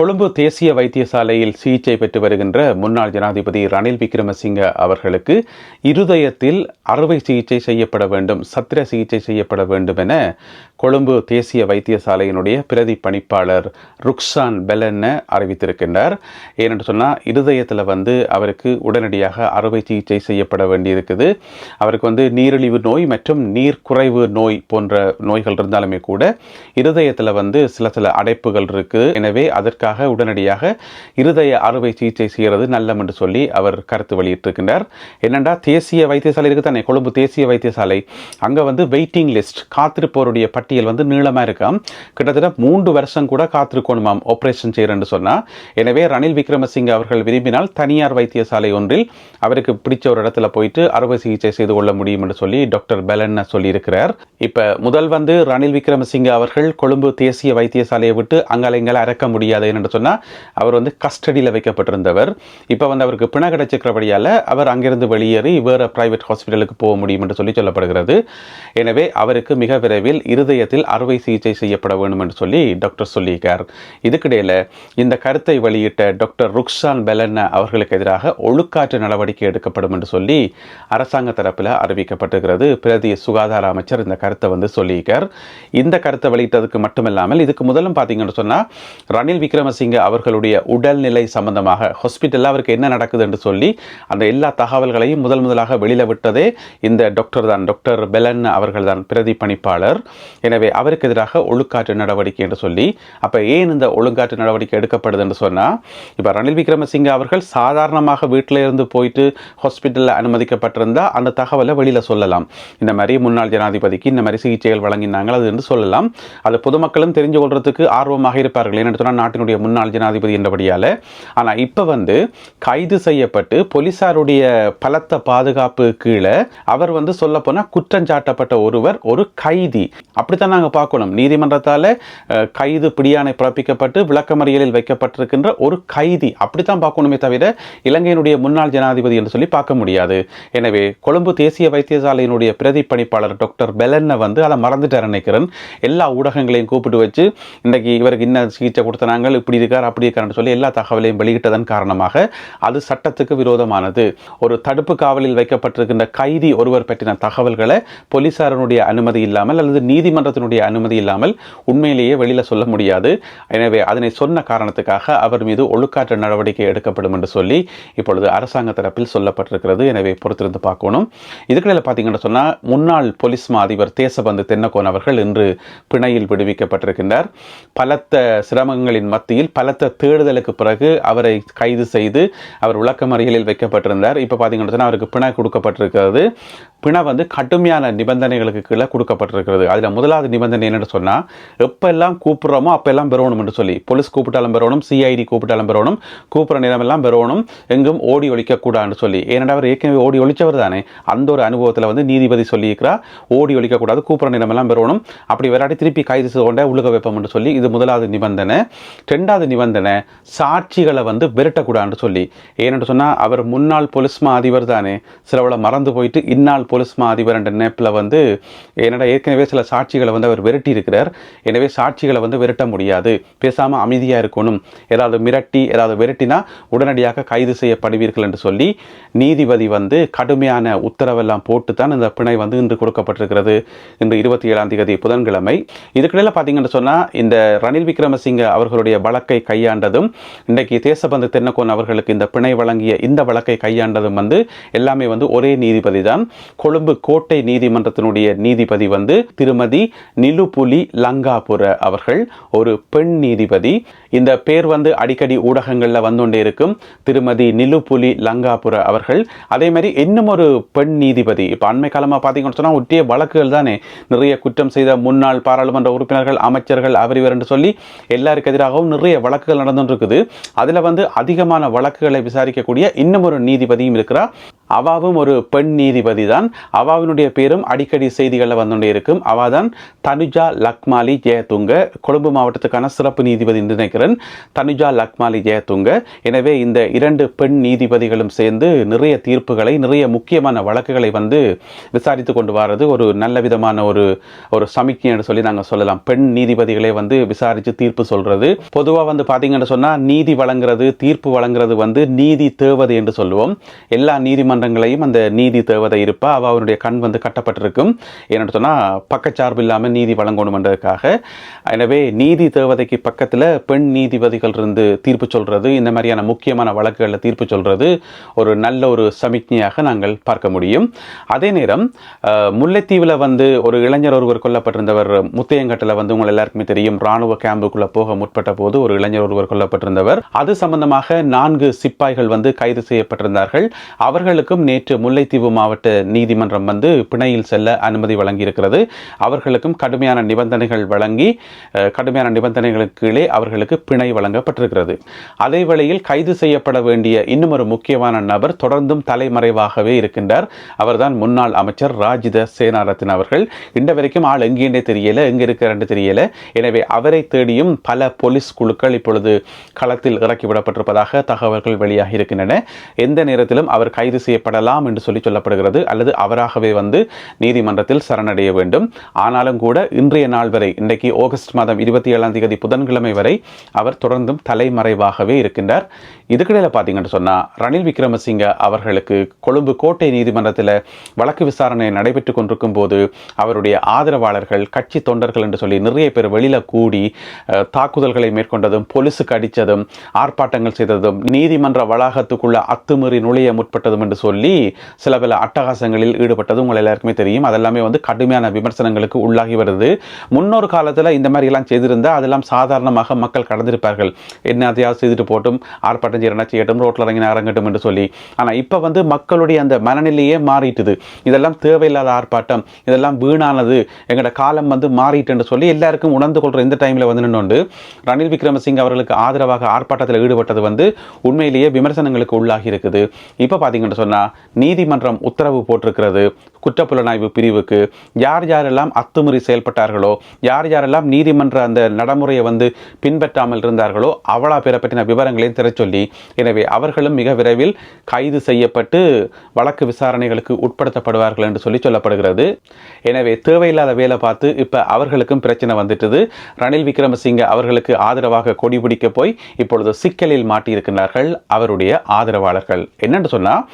கொழும்பு தேசிய வைத்தியசாலையில் சிகிச்சை பெற்று வருகின்ற முன்னாள் ஜனாதிபதி ரணில் விக்ரமசிங்க அவர்களுக்கு இருதயத்தில் அறுவை சிகிச்சை செய்யப்பட வேண்டும் சத்திர சிகிச்சை செய்யப்பட வேண்டும் என கொழும்பு தேசிய வைத்தியசாலையினுடைய பிரதி பணிப்பாளர் ருக்ஸான் பெலன்ன அறிவித்திருக்கின்றார். ஏனென்று சொன்னால் இருதயத்தில் வந்து அவருக்கு உடனடியாக அறுவை சிகிச்சை செய்யப்பட வேண்டியிருக்குது. அவருக்கு வந்து நீரிழிவு நோய் மற்றும் நீர் குறைவு நோய் போன்ற நோய்கள் இருந்தாலுமே கூட இருதயத்தில் வந்து சில சில அடைப்புகள் இருக்குது எனவே அதற்காக உடனடியாக இருதய அறுவை சிகிச்சை செய்கிறது நல்லம் என்று சொல்லி அவர் கருத்து வெளியிட்டிருக்கின்றார். என்னென்றா தேசிய வைத்தியசாலை இருக்குது தானே கொழும்பு தேசிய வைத்தியசாலை. அங்கே வந்து வெயிட்டிங் லிஸ்ட் காத்திருப்போருடைய பட்டியல் வந்து நீளமாக இருக்காம் கிட்டத்தட்ட மூன்று வருஷம் கூட காத்திருக்கணுமாம் ஆப்ரேஷன் செய்கிறேன்னு சொன்னால் எனவே ரணில் விக்ரமசிங்க அவர்கள் விரும்பினால் தனியார் வைத்தியசாலை ஒன்றில் அவருக்கு பிடிச்ச ஒரு இடத்துல போயிட்டு அறுவை சிகிச்சை செய்து கொள்ள முடியும் என்று சொல்லி டாக்டர் பெலன் சொல்லியிருக்கிறார். இப்போ முதல் வந்து ரணில் விக்ரமசிங்க அவர்கள் கொழும்பு தேசிய வைத்தியசாலையை விட்டு அங்காலைங்களை அறக்க முடியாது என்று சொன்னால் அவர் வந்து கஸ்டடியில் வைக்கப்பட்டிருந்தவர். இப்போ வந்து அவருக்கு பிண கிடைச்சிருக்கிறபடியால் அவர் அங்கிருந்து வெளியேறி வேறு பிரைவேட் ஹாஸ்பிட்டலுக்கு போக முடியும் என்று சொல்லி சொல்லப்படுகிறது. எனவே அவருக்கு மிக விரைவில் இருதயத்தில் அறுவை சிகிச்சை செய்யப்பட வேண்டும் என்று சொல்லி டாக்டர் சொல்லியிருக்கார். இதுக்கிடையில் இந்த கருத்தை வெளியிட்ட டாக்டர் ருக்ஷான் பெலன்ன அவர்களுக்கு எதிராக ஒழுக்காற்று நடவடிக்கை எடுக்கப்படும் என்று சொல்லி அரசாங்க தரப்பில் அறிவிக்கப்பட்டிருக்கிறது. பிரதி சுகாதார அமைச்சர் இந்த கருத்தை வந்து சொல்லியிருக்கார். இந்த கருத்தை வெளியிட்டதுக்கு மட்டுமில்லாமல் இதுக்கு முதலும் பார்த்தீங்கன்னு சொன்னால் ரணில் விக்ரம் விக்ரமசிங்க அவர்களுடைய உடல்நிலை சம்பந்தமாக ஹாஸ்பிட்டலில் அவருக்கு என்ன நடக்குது என்று சொல்லி அந்த எல்லா தகவல்களையும் முதல் முதலாக வெளியில் விட்டதே இந்த டாக்டர் தான். டாக்டர் பெலன் அவர்கள் தான் பிரதி பணிப்பாளர். எனவே அவருக்கு எதிராக ஒழுக்காற்று நடவடிக்கை என்று சொல்லி அப்போ ஏன் இந்த ஒழுங்காற்று நடவடிக்கை எடுக்கப்படுது என்று சொன்னால் இப்போ ரணில் விக்ரமசிங்க அவர்கள் சாதாரணமாக வீட்டில் இருந்து போயிட்டு ஹாஸ்பிட்டலில் அனுமதிக்கப்பட்டிருந்தால் அந்த தகவலை வெளியில் சொல்லலாம். இந்த மாதிரி முன்னாள் ஜனாதிபதிக்கு இந்த மாதிரி சிகிச்சைகள் வழங்கினாங்க அது என்று சொல்லலாம். அது பொதுமக்களும் தெரிஞ்சு கொள்றதுக்கு ஆர்வமாக இருப்பார்கள். ஏன்னு சொன்னால் நாட்டினுடைய முன்னாள் ஜனாதிபதி என்றபடியால். ஆனால் இப்போ வந்து கைது செய்யப்பட்டு போலீசாருடைய பலத்த பாதுகாப்பு கீழே அவர் வந்து சொல்லப்போனால் குற்றஞ்சாட்டப்பட்ட ஒருவர் ஒரு கைதி. அப்படித்தான் நாங்கள் பார்க்கணும். நீதிமன்றத்தால் கைது பிடியானை பிறப்பிக்கப்பட்டு விளக்கமறியலில் வைக்கப்பட்டிருக்கின்ற ஒரு கைதி. அப்படித்தான் பார்க்கணுமே தவிர இலங்கையினுடைய முன்னாள் ஜனாதிபதி என்று சொல்லி பார்க்க முடியாது. எனவே கொழும்பு தேசிய வைத்தியசாலையினுடைய பிரதி பணிப்பாளர் டாக்டர் பெலன்னை வந்து அதை மறந்துட்டார் நினைக்கிறேன். எல்லா ஊடகங்களையும் கூப்பிட்டு வச்சு இன்றைக்கி இவருக்கு இன்ன சிகிச்சை கொடுத்தனாங்க இப்படி இருக்கார் அப்படி இருக்காருன்னு சொல்லி எல்லா தகவலையும் வெளியிட்டதன் காரணமாக அது சட்டத்துக்கு விரோதமானது. ஒரு தடுப்பு காவலில் வைக்கப்பட்டிருக்கின்ற கைதி ஒருவர் பற்றின தகவல்களை போலீசாரனுடைய அனுமதி இல்லாமல் அல்லது நீதிமன்றத்தினுடைய அனுமதி இல்லாமல் உண்மையிலேயே வெளியில் சொல்ல முடியாது. எனவே அதனை சொன்ன காரணத்துக்காக அவர் மீது ஒழுக்காற்று நடவடிக்கை எடுக்கப்படும் என்று சொல்லி இப்பொழுது அரசாங்க தரப்பில் சொல்லப்பட்டிருக்கிறது. எனவே பொறுத்திருந்து பார்க்கணும். இதுக்கிடையில் பார்த்தீங்கன்னு சொன்னால் முன்னாள் போலீஸ் மா அதிபர் தேசபந்து தென்னகோன் அவர்கள் இன்று பிணையில் விடுவிக்கப்பட்டிருக்கின்றார். பலத்த சிரமங்களின் மத்தியில் பலத்த தேடுதலுக்கு பிறகு அவரை கைது செய்து அவர் விளக்கமறியலில் வைக்கப்பட்டிருந்தார். இப்போ பார்த்தீங்கன்னு சொன்னால் அவருக்கு பிணை கொடுக்கப்பட்டிருக்கிறது. பிணை வந்து கடுமையான நிபந்தனைகளுக்கு கீழே கொடுக்கப்பட்டிருக்கிறது. அதில் முதலாவது நிபந்தனை என்னென்னு சொன்னால் எப்பெல்லாம் கூப்பிட்றோமோ அப்பெல்லாம் பெறணும் என்று சொல்லி. போலீஸ் கூப்பிட்டாலும் பெறணும் சிஐடி கூப்பிட்டாலும் பெறணும் கூப்பிட்ற நேரமெல்லாம் பெறணும் எங்கும் ஓடி ஒழிக்கக்கூடாதுன்னு சொல்லி. ஏன்னா அவர் ஏற்கனவே ஓடி ஒழிச்சவர் தானே. அந்த ஒரு அனுபவத்தில் வந்து நீதிபதி சொல்லியிருக்கிறார் ஓடி ஒழிக்கக்கூடாது கூப்பிட்ற நேரமெல்லாம் பெறணும். அப்படி விளையாடி திருப்பி கைது செய்து கொண்டே உலக வைப்போம் என்று சொல்லி இது முதலாவது நிபந்தனை. ரெண்டாவது நிபந்தனை சாட்சிகளை வந்து விரட்டக்கூடாதுன்னு சொல்லி. ஏனென்று சொன்னால் அவர் முன்னாள் பொலிஸ்மா மா அதிபர் தானே. சிலவளை மறந்து போயிட்டு இந்நாள் பொலிஸ்மா மா அதிபர் என்ற நினைப்பில் வந்து என்னடா ஏற்கனவே சில சாட்சிகளை வந்து அவர் விரட்டி இருக்கிறார் எனவே சாட்சிகளை வந்து விரட்ட முடியாது. பேசாமல் அமைதியாக இருக்கணும். ஏதாவது மிரட்டி ஏதாவது விரட்டினா உடனடியாக கைது செய்யப்படுவீர்கள் என்று சொல்லி நீதிபதி வந்து கடுமையான உத்தரவெல்லாம் போட்டு தான் இந்த பிணை வந்து இன்று கொடுக்கப்பட்டிருக்கிறது. இன்று இருபத்தி ஏழாம் தேதி புதன்கிழமை. இதுக்கிடையில் பார்த்தீங்கன்னு சொன்னால் இந்த ரணில் விக்ரமசிங்க அவர்களுடைய வழக்கை கையாண்டதும் இன்றைக்கு தேசபந்து தென்னக்கோன் அவர்களுக்கு இந்த பிணை வழங்கிய இந்த வழக்கை கையாண்டதும் வந்து எல்லாமே வந்து ஒரே நீதிபதி தான். கொழும்பு கோட்டை நீதிமன்றத்தினுடைய நீதிபதி வந்து திருமதி நிலுபுலி லங்காபுர அவர்கள் ஒரு பெண் நீதிபதி. இந்த பேர் வந்து அடிக்கடி ஊடகங்களில் வந்துகொண்டே இருக்கும். திருமதி நிலுபுலி லங்காபுர அவர்கள். அதே மாதிரி இன்னும் ஒரு பெண் நீதிபதி. இப்போ அண்மை காலமாக பார்த்தீங்கன்னு சொன்னால் ஒட்டிய வழக்குகள் தானே. நிறைய குற்றம் செய்த முன்னாள் பாராளுமன்ற உறுப்பினர்கள் அமைச்சர்கள் அவர் இவர் என்று சொல்லி எல்லாருக்கு எதிராகவும் நிறைய வழக்குகள் நடந்துட்டு இருக்குது அதில் வந்து அதிகமான வழக்குகளை விசாரிக்கக்கூடிய இன்னும் ஒரு நீதிபதியும் இருக்கிறார். அவாவும் ஒரு பெண் நீதிபதி தான் அவாவினுடைய பேரும் அடிக்கடி செய்திகளில் வந்துட்டே இருக்கும். அவா தான் தனுஜா லக்மாலி ஜெயதுங்க. கொழும்பு மாவட்டத்துக்கான சிறப்பு நீதிபதி என்று நினைக்கிறேன். தனுஜா லக்மாலி ஜெயதுங்க. எனவே இந்த இரண்டு பெண் நீதிபதிகளும் சேர்ந்து நிறைய தீர்ப்புகளை நிறைய முக்கியமான வழக்குகளை வந்து விசாரித்து கொண்டு வர்றது ஒரு நல்ல விதமான ஒரு ஒரு சமிக்ஞை என்று சொல்லி நாங்கள் சொல்லலாம். பெண் நீதிபதிகளை வந்து விசாரித்து தீர்ப்பு சொல்கிறது பொதுவாக வந்து பார்த்தீங்கன்னு சொன்னால் நீதி வழங்குறது தீர்ப்பு வழங்குறது வந்து நீதி தேவது என்று சொல்லுவோம். எல்லா நீதிமன்றங்களையும் அந்த நீதி தேவதை இருப்பா அவள் அவருடைய கண் வந்து கட்டப்பட்டிருக்கும். என்னென்னு சொன்னால் பக்கச்சார்பு இல்லாமல் நீதி வழங்கணுமென்றதுக்காக. எனவே நீதி தேவதைக்கு பக்கத்தில் பெண் நீதிபதிகள் இருந்து தீர்ப்பு சொல்கிறது இந்த மாதிரியான முக்கியமான வழக்குகளில் தீர்ப்பு சொல்கிறது ஒரு நல்ல ஒரு சமிக்ஞையாக நாங்கள் பார்க்க முடியும். அதே நேரம் முல்லைத்தீவில் வந்து ஒரு இளைஞர் ஒருவர் கொல்லப்பட்டிருந்தவர் முத்தையங்கட்டில் வந்து உங்கள் எல்லாருக்குமே தெரியும் ராணுவ கேம்புக்குள்ளே போக முற்பட்ட போது ஒரு இளைஞர் ஒருவர் கொல்லப்பட்டிருந்தவர். அது சம்பந்தமாக நான்கு சிப்பாய்கள் வந்து கைது செய்யப்பட்டிருந்தார்கள். அவர்களுக்கு இருவருக்கும் நேற்று முல்லைத்தீவு மாவட்ட நீதிமன்றம் வந்து பிணையில் செல்ல அனுமதி வழங்கியிருக்கிறது. அவர்களுக்கும் கடுமையான நிபந்தனைகள் வழங்கி கடுமையான நிபந்தனைகளுக்கு கீழே அவர்களுக்கு பிணை வழங்கப்பட்டிருக்கிறது. அதே வேளையில் கைது செய்யப்பட வேண்டிய இன்னும் ஒரு முக்கியமான நபர் தொடர்ந்தும் தலைமறைவாகவே இருக்கின்றார். அவர்தான் முன்னாள் அமைச்சர் ராஜித சேனாரத்தின் அவர்கள். இன்று வரைக்கும் ஆள் எங்கேண்டே தெரியல எங்க இருக்கிறன்னு தெரியல. எனவே அவரை தேடியும் பல போலீஸ் குழுக்கள் இப்பொழுது களத்தில் இறக்கி விடப்பட்டிருப்பதாக தகவல்கள் வெளியாகி இருக்கின்றன. எந்த நேரத்திலும் அவர் கைது செய்ய செய்யப்படலாம் என்று சொல்லி சொல்லப்படுகிறது. அல்லது அவராகவே வந்து நீதிமன்றத்தில் சரணடைய வேண்டும். ஆனாலும் கூட இன்றைய நாள் வரை இன்றைக்கு ஆகஸ்ட் மாதம் இருபத்தி ஏழாம் தேதி புதன்கிழமை வரை அவர் தொடர்ந்தும் தலைமறைவாகவே இருக்கின்றார். இதுக்கிடையில் பார்த்தீங்கன்னு சொன்னால் ரணில் விக்ரமசிங்க அவர்களுக்கு கொழும்பு கோட்டை நீதிமன்றத்தில் வழக்கு விசாரணை நடைபெற்று கொண்டிருக்கும் போது அவருடைய ஆதரவாளர்கள் கட்சி தொண்டர்கள் என்று சொல்லி நிறைய பேர் வெளியில கூடி தாக்குதல்களை மேற்கொண்டதும் போலீஸுக்கு அடித்ததும் ஆர்ப்பாட்டங்கள் செய்ததும் நீதிமன்ற வளாகத்துக்குள்ள அத்துமீறி நுழைய முற்பட்டதும் என்று சொல்லி சில பல அட்டகாசங்களில் ஈடுபட்டது உங்கள் எல்லாருக்குமே தெரியும். அதெல்லாமே வந்து கடுமையான விமர்சனங்களுக்கு உள்ளாகி வருது. முன்னொரு காலத்தில் இந்த மாதிரி எல்லாம் செய்திருந்தா அதெல்லாம் சாதாரணமாக மக்கள் கடந்திருப்பார்கள். என்ன அதையாவது செய்துட்டு போட்டும் ஆர்ப்பாட்டம் செய்யறனா செய்யட்டும் ரோட்டில் இறங்கி இறங்கட்டும் என்று சொல்லி. ஆனால் இப்போ வந்து மக்களுடைய அந்த மனநிலையே மாறிட்டுது. இதெல்லாம் தேவையில்லாத ஆர்ப்பாட்டம் இதெல்லாம் வீணானது எங்களோட காலம் வந்து மாறிட்டுன்னு சொல்லி எல்லாருக்கும் உணர்ந்து கொள்கிற இந்த டைமில் வந்து நின்று ரணில் விக்ரமசிங்க அவர்களுக்கு ஆதரவாக ஆர்ப்பாட்டத்தில் ஈடுபட்டது வந்து உண்மையிலேயே விமர்சனங்களுக்கு உள்ளாகி இருக்குது. இப்போ பார்த்தீங்கன்னு சொன்னால் நீதிமன்றம் உத்தரவு போட்டிருக்கிறது. குற்றப்புலனாய்வு பிரிவுக்கு யார் யாரெல்லாம் அத்துமீறி செயல்பட்டார்களோ யார் யாரெல்லாம் நீதிமன்ற அந்த நடைமுறையை வந்து பின்பற்றாமல் இருந்தார்களோ அவளா பேரை பற்றின விவரங்களையும் திரைச்சொல்லி எனவே அவர்களும் மிக விரைவில் கைது செய்யப்பட்டு வழக்கு விசாரணைகளுக்கு உட்படுத்தப்படுவார்கள் என்று சொல்லி சொல்லப்படுகிறது. எனவே தேவையில்லாத வேலை பார்த்து இப்போ அவர்களுக்கும் பிரச்சனை வந்துட்டது. ரணில் விக்ரமசிங்க அவர்களுக்கு ஆதரவாக கொடி பிடிக்க போய் இப்பொழுது சிக்கலில் மாட்டியிருக்கிறார்கள் அவருடைய ஆதரவாளர்கள். என்னென்னு சொன்னால்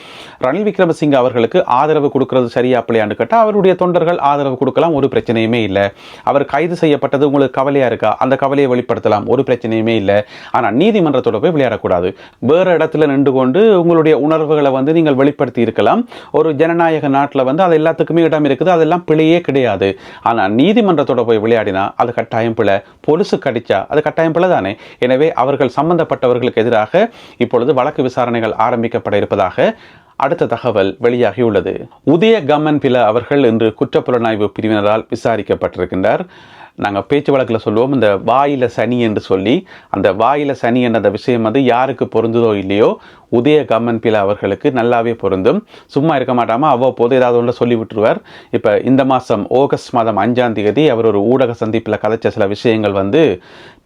ரணில் விக்ரமசிங்க அவர்களுக்கு ஆதரவு கொடுக்கறது சரியா பிள்ளையான்னு கேட்டால் அவருடைய தொண்டர்கள் ஆதரவு கொடுக்கலாம் ஒரு பிரச்சனையுமே இல்லை. அவர் கைது செய்யப்பட்டது உங்களுக்கு கவலையாக இருக்கா? அந்த கவலையை வெளிப்படுத்தலாம் ஒரு பிரச்சனையுமே இல்லை. ஆனால் நீதிமன்றத்தோட போய் விளையாடக்கூடாது. வேறு இடத்துல நின்று கொண்டு உங்களுடைய உணர்வுகளை வந்து நீங்கள் வெளிப்படுத்தி இருக்கலாம். ஒரு ஜனநாயக நாட்டில் வந்து அது எல்லாத்துக்குமே இடம் இருக்குது அதெல்லாம் பிழையே கிடையாது. ஆனால் நீதிமன்றத்தோட போய் விளையாடினா அது கட்டாயம் பிழை. பொலிசு கடிச்சா அது கட்டாயம் பிழை தானே? எனவே அவர்கள் சம்பந்தப்பட்டவர்களுக்கு எதிராக இப்பொழுது வழக்கு விசாரணைகள் ஆரம்பிக்கப்பட இருப்பதாக அடுத்த தகவல் வெளியாகியுள்ளது. உதய கம்மன் பில அவர்கள் இன்று குற்றப்புலனாய்வு பிரிவினரால் விசாரிக்கப்பட்டிருக்கின்றார். நாங்கள் பேச்சு வழக்கில் சொல்லுவோம் இந்த வாயில சனி என்று சொல்லி அந்த வாயில சனி என்ற அந்த விஷயம் வந்து யாருக்கு பொருந்ததோ இல்லையோ உதய கம்மன் பில அவர்களுக்கு நல்லாவே பொருந்தும். சும்மா இருக்க மாட்டாமல் அவ்வப்போது ஏதாவது ஒன்று சொல்லி விட்டுருவார். இப்போ இந்த மாதம் ஆகஸ்ட் மாதம் அஞ்சாம் தேதி அவர் ஒரு ஊடக சந்திப்பில் கதைச்ச சில விஷயங்கள் வந்து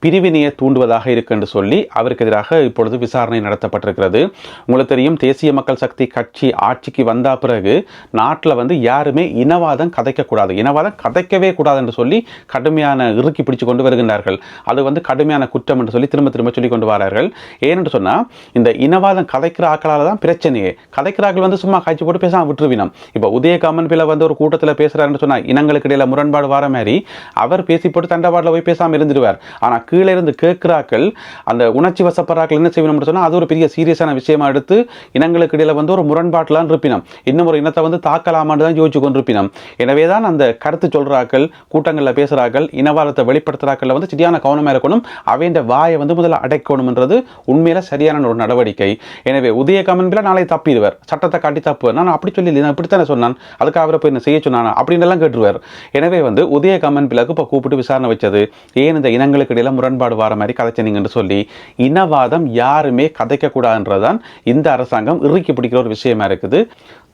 பிரிவினையை தூண்டுவதாக இருக்கு என்று சொல்லி அவருக்கு எதிராக இப்பொழுது விசாரணை நடத்தப்பட்டிருக்கிறது. உங்களுக்கு தெரியும் தேசிய மக்கள் சக்தி கட்சி ஆட்சிக்கு வந்த பிறகு நாட்டில் வந்து யாருமே இனவாதம் கதைக்கக்கூடாது. இனவாதம் கதைக்கவே கூடாது என்று சொல்லி கடுமையான இறுக்கி பிடிச்சு கொண்டு வருகின்றார்கள். அது வந்து கடுமையான குற்றம் என்று சொல்லி திரும்ப திரும்ப சொல்லி கொண்டு வரார்கள். ஏனென்று சொன்னால் இந்த இனவாதம் கதைக்கிற ஆக்களால் தான் பிரச்சனையே. கதைக்கிறார்கள் வந்து சும்மா காய்ச்சி போட்டு பேசாமல் விட்டுருவினம். இப்போ உதயகாமன் பிள்ளை வந்து ஒரு கூட்டத்தில் பேசுகிறாருன்னு சொன்னால் இனங்களுக்கு இடையில முரண்பாடு வர மாதிரி அவர் பேசி போட்டு தண்டவாடில் போய் பேசாமல் இருந்துடுவார். ஆனால் கீழே இருந்து கேட்குறாக்கள் அந்த உணர்ச்சி வசப்படுறாக்கள் என்ன செய்யணும் சொன்னால் அது ஒரு பெரிய சீரியஸான விஷயமா எடுத்து இனங்களுக்கு இடையில வந்து ஒரு முரண்பாட்டெலாம் இருப்பினம். இன்னும் ஒரு இனத்தை வந்து தாக்கலாமான்னு தான் யோசிச்சு கொண்டிருப்பினம். எனவே தான் அந்த கருத்து சொல்கிறாக்கள் கூட்டங்களில் பேசுகிறாக்கள் இனவாதத்தை வெளிப்படுத்துகிறாக்கள் வந்து சரியான கவனமாக இருக்கணும் அவையின் வாயை வந்து முதல்ல அடைக்கணும்ன்றது உண்மையில சரியான ஒரு நடவடிக்கை. எனவே உதய கமன்பில் நாளை தப்பிடுவார். சட்டத்தை காட்டி தப்புவார். நான் அப்படி சொல்லி நான் இப்படித்தானே சொன்னான். அதுக்கு அவரை போய் என்ன செய்ய சொன்னான்? அப்படின்னு எல்லாம் கேட்டுருவார். எனவே வந்து உதய கமன்பிலாக்கு இப்போ கூப்பிட்டு விசாரணை வச்சது. ஏன் இந்த இனங்களுக்கு இடையில முரண்பாடு வர மாதிரி கதைச்சனீங்கன்னு சொல்லி இனவாதம் யாருமே கதைக்கக்கூடாதுன்றதான் இந்த அரசாங்கம் இறுக்கி பிடிக்கிற ஒரு விஷயமா இருக்குது.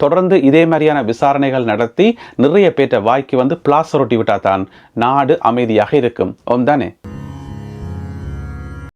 தொடர்ந்து இதே மாதிரியான விசாரணைகள் நடத்தி நிறைய பேற்ற வாய்க்கு வந்து பிளாஸ் ரொட்டி விட்டா தான் நாடு அமைதியாக இருக்கும். தானே?